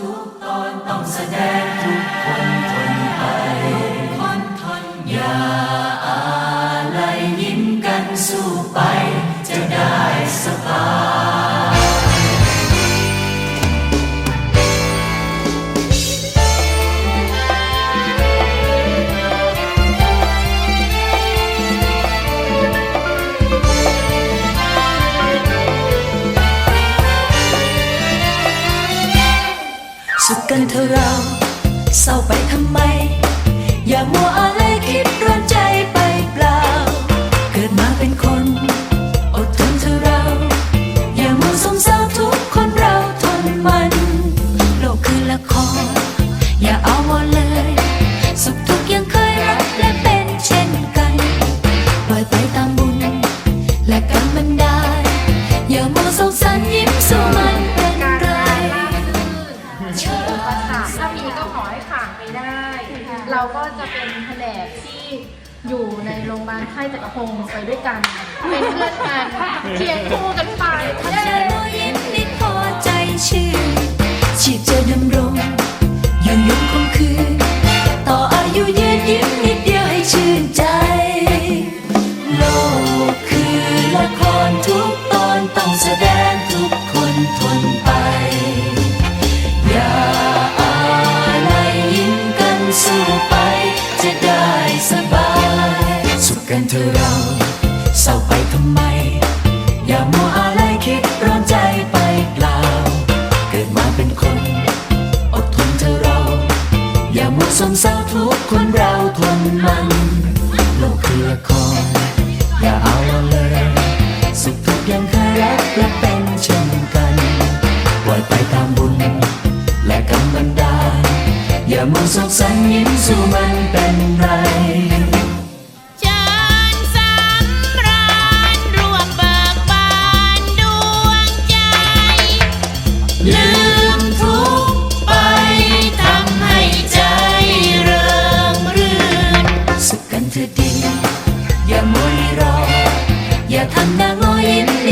ทุกตอนต้องแสดง สุขกันเถอะเรา เศร้าไปทำไม อย่ามัวอะไรคิดร้อนใจไปเปล่า เกิดมาเป็นคนอดทนเถอะเรา อย่ามัวสงเศร้าทุกคนเราทนมัน โลกคือละครอย่าเอาวอนเลย เราก็จะเป็นแผนกที่อยู่ในโรงพยาบาลค่ายจักรพงศ์ไปด้วยกัน เป็นเพื่อนกันเคียงคู่กันไป กันเถอะเราเศร้าไปทำไม อย่ามัวอะไรคิดร้อนใจไปเปล่า เกิดมาเป็นคน อดทนเถอะเรา อย่ามัวสมเศร้าทุกคนเราทนมัน โลกคือละครอย่าเอาเลย สุขทุกข์ยังเคยรักและเป็นเช่นกันปล่อยไปตามบุญ และกรรมบันดาลอย่ามัวสกสันยิ้มสู้มันเป็นไร เธอดี อย่ามัวรีรอ อย่าทำหน้างอยิ้ม